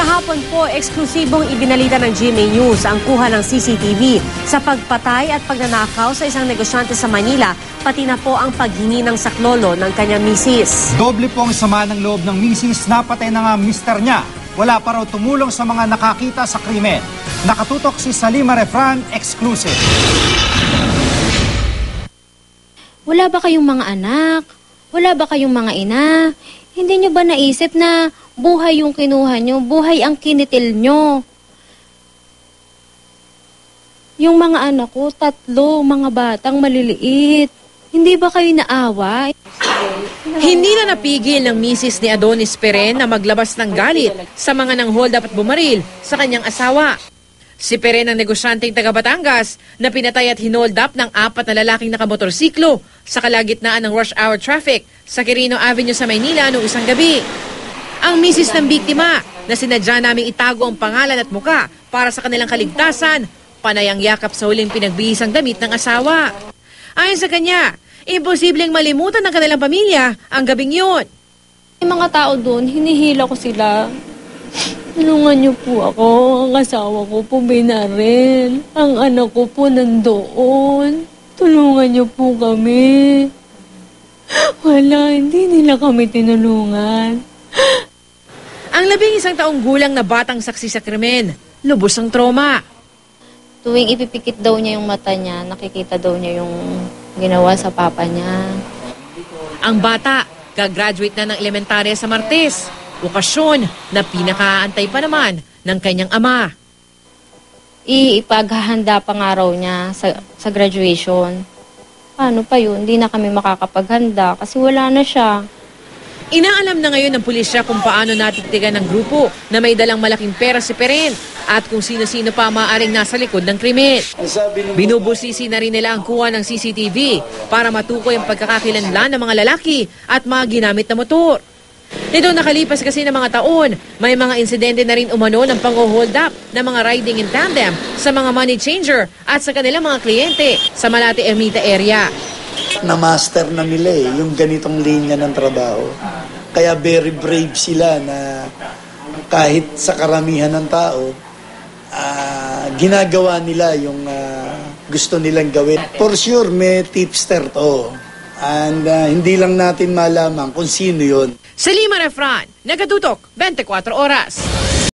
Kahapon po, eksklusibong ibinalita ng GMA News ang kuha ng CCTV sa pagpatay at pagnanakaw sa isang negosyante sa Manila, pati na po ang paghingi ng saklolo ng kanyang misis. Doble po ang sama ng loob ng misis na patay na nga mister niya. Wala pa raw tumulong sa mga nakakita sa krimen. Nakatutok si Salima Refran, exclusive. Wala ba kayong mga anak? Wala ba kayong mga ina? Hindi nyo ba naisip na buhay yung kinuha nyo, buhay ang kinitil nyo? Yung mga anak ko, tatlo, mga batang maliliit. Hindi ba kayo naawa? Hindi na napigil ng misis ni Adonis Peren na maglabas ng galit sa mga nang hold up at bumaril sa kanyang asawa. Si Peren ang negosyanteng taga Batangas na pinatay at hinold up ng apat na lalaking nakamotorsiklo sa kalagitnaan ng rush hour traffic sa Quirino Avenue sa Maynila noong isang gabi. Ang misis ng biktima na sinadya naming itago ang pangalan at muka para sa kanilang kaligtasan, panayang yakap sa huling pinagbihisang damit ng asawa. Ayon sa kanya, imposibleng malimutan ng kanilang pamilya ang gabing yun. Yung mga tao doon, hinihila ko sila. Tulungan niyo po ako. Ang asawa ko po binaril. Ang anak ko po nandoon. Tulungan niyo po kami. Wala, hindi nila kami tinulungan. Ang labing isang taong gulang na batang saksi sa krimen, lubos ang trauma. Tuwing ipipikit daw niya yung mata niya, nakikita daw niya yung ginawa sa papa niya. Ang bata, gagraduate na ng elementarya sa Martes. Okasyon na pinakaantay pa naman ng kanyang ama. Iipaghahanda pa nga raw niya sa, sa graduation. Paano pa yun? Hindi na kami makakapaghanda kasi wala na siya. Inaalam na ngayon ng pulisya kung paano natitigan ng grupo na may dalang malaking pera si Peren at kung sino-sino pa maaaring nasa likod ng krimen. Binubusisi na rin nila ang kuha ng CCTV para matukoy ang pagkakakilanlan ng mga lalaki at mga ginamit na motor. Nito nakalipas kasi ng mga taon, may mga insidente na rin umano ng pang-hold up ng mga riding in tandem sa mga money changer at sa kanilang mga kliyente sa Malate Ermita area. na-master na nila eh, yung ganitong linya ng trabaho. Kaya very brave sila na kahit sa karamihan ng tao, ah, ginagawa nila yung ah, gusto nilang gawin. For sure, may tipster to. And ah, hindi lang natin malaman kung sino yon. Sa Lima Refran, Nagatutok, 24 Oras.